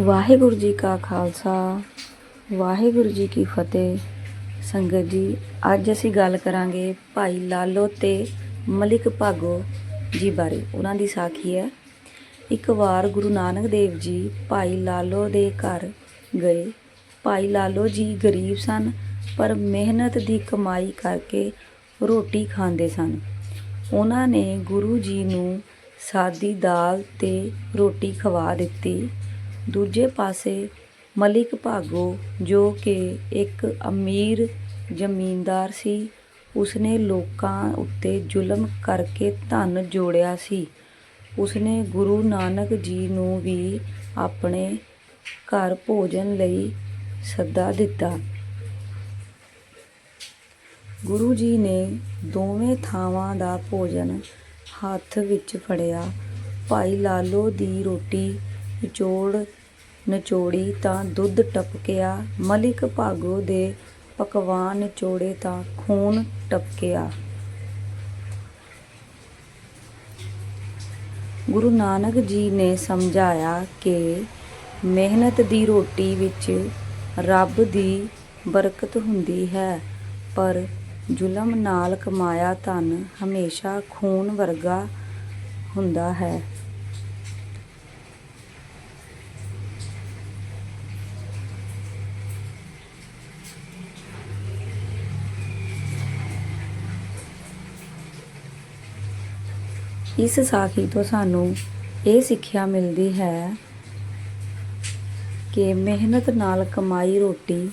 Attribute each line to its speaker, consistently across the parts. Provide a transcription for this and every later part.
Speaker 1: ਵਾਹਿਗੁਰੂ ਜੀ ਕਾ ਖਾਲਸਾ, ਵਾਹਿਗੁਰੂ ਜੀ ਕੀ ਫਤਿਹ। ਸੰਗਤ ਜੀ, ਅੱਜ ਅਸੀਂ ਗੱਲ ਕਰਾਂਗੇ ਭਾਈ ਲਾਲੋ ਤੇ ਮਲਿਕ ਭਾਗੋ ਜੀ ਬਾਰੇ। ਉਹਨਾਂ ਦੀ ਸਾਖੀ ਹੈ, ਇੱਕ ਵਾਰ ਗੁਰੂ ਨਾਨਕ ਦੇਵ ਜੀ ਭਾਈ ਲਾਲੋ ਦੇ ਘਰ ਗਏ। ਭਾਈ ਲਾਲੋ ਜੀ ਗਰੀਬ ਸਨ, ਪਰ ਮਿਹਨਤ ਦੀ ਕਮਾਈ ਕਰਕੇ ਰੋਟੀ ਖਾਂਦੇ ਸਨ। ਉਹਨਾਂ ਨੇ ਗੁਰੂ ਜੀ ਨੂੰ ਸਾਦੀ ਦਾਲ ਤੇ ਰੋਟੀ ਖਵਾ ਦਿੱਤੀ। ਦੂਜੇ ਪਾਸੇ ਮਲਿਕ ਭਾਗੋ ਜੋ ਕਿ ਇੱਕ ਅਮੀਰ ਜ਼ਮੀਂਦਾਰ ਸੀ, ਉਸਨੇ ਲੋਕਾਂ ਉੱਤੇ ਜ਼ੁਲਮ ਕਰਕੇ ਧਨ ਜੋੜਿਆ ਸੀ। ਉਸਨੇ ਗੁਰੂ ਨਾਨਕ ਜੀ ਨੂੰ ਵੀ ਆਪਣੇ ਘਰ ਭੋਜਨ ਲਈ ਸੱਦਾ ਦਿੱਤਾ। ਗੁਰੂ ਜੀ ਨੇ ਦੋਵੇਂ ਥਾਵਾਂ ਦਾ ਭੋਜਨ ਹੱਥ ਵਿੱਚ ਫੜਿਆ। ਭਾਈ ਲਾਲੋ ਦੀ ਰੋਟੀ ਨਿਚੋੜ, ਨਚੋੜੀ ਤਾਂ ਦੁੱਧ ਟਪਕਿਆ। ਮਲਿਕ ਭਾਗੋ ਦੇ ਪਕਵਾਨ ਨਿਚੋੜੇ ਤਾਂ ਖੂਨ ਟਪਕਿਆ। ਗੁਰੂ ਨਾਨਕ ਜੀ ਨੇ ਸਮਝਾਇਆ ਕਿ ਮਿਹਨਤ ਦੀ ਰੋਟੀ ਵਿੱਚ ਰੱਬ ਦੀ ਬਰਕਤ ਹੁੰਦੀ ਹੈ, ਪਰ ਜ਼ੁਲਮ ਨਾਲ ਕਮਾਇਆ ਧਨ ਹਮੇਸ਼ਾ ਖੂਨ ਵਰਗਾ ਹੁੰਦਾ ਹੈ। ਇਸ ਸਾਖੀ ਤੋਂ ਸਾਨੂੰ ਇਹ ਸਿੱਖਿਆ ਮਿਲਦੀ ਹੈ ਕਿ ਮਿਹਨਤ ਨਾਲ ਕਮਾਈ ਰੋਟੀ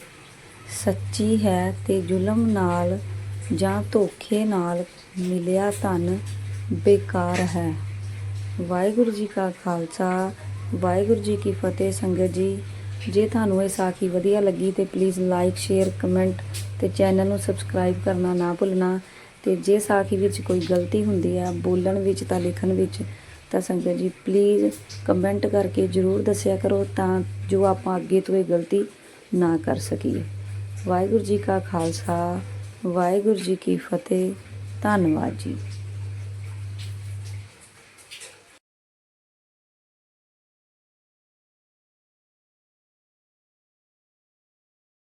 Speaker 1: ਸੱਚੀ ਹੈ ਤੇ ਜ਼ੁਲਮ ਨਾਲ ਜਾਂ ਧੋਖੇ ਨਾਲ ਮਿਲਿਆ ਧਨ ਬੇਕਾਰ ਹੈ। ਵਾਹਿਗੁਰੂ ਜੀ ਕਾ ਖਾਲਸਾ, ਵਾਹਿਗੁਰੂ ਜੀ ਕੀ ਫਤਿਹ ਸੰਗਤ ਜੀ। ਜੇ ਤੁਹਾਨੂੰ ਇਹ ਸਾਖੀ ਵਧੀਆ ਲੱਗੀ ਤੇ ਪਲੀਜ਼ ਲਾਈਕ ਸ਼ੇਅਰ ਕਮੈਂਟ ਤੇ ਚੈਨਲ ਨੂੰ ਸਬਸਕ੍ਰਾਈਬ ਕਰਨਾ ਨਾ ਭੁੱਲਣਾ। ਤੇ ਜੇ ਸਾਖੀ ਵਿੱਚ ਕੋਈ ਗਲਤੀ ਹੁੰਦੀ ਹੈ ਬੋਲਣ ਵਿੱਚ ਤਾਂ ਲਿਖਣ ਵਿੱਚ, ਤਾਂ ਸੰਗਤ ਜੀ ਪਲੀਜ਼ ਕਮੈਂਟ ਕਰਕੇ ਜਰੂਰ ਦੱਸਿਆ ਕਰੋ ਤਾਂ ਜੋ ਆਪਾਂ ਅੱਗੇ ਤੋਂ ਇਹ ਗਲਤੀ ਨਾ ਕਰ ਸਕੀਏ। ਵਾਹਿਗੁਰੂ ਜੀ ਕਾ ਖਾਲਸਾ, ਵਾਹਿਗੁਰੂ ਜੀ ਕੀ ਫਤਿਹ, ਧੰਨਵਾਦ ਜੀ।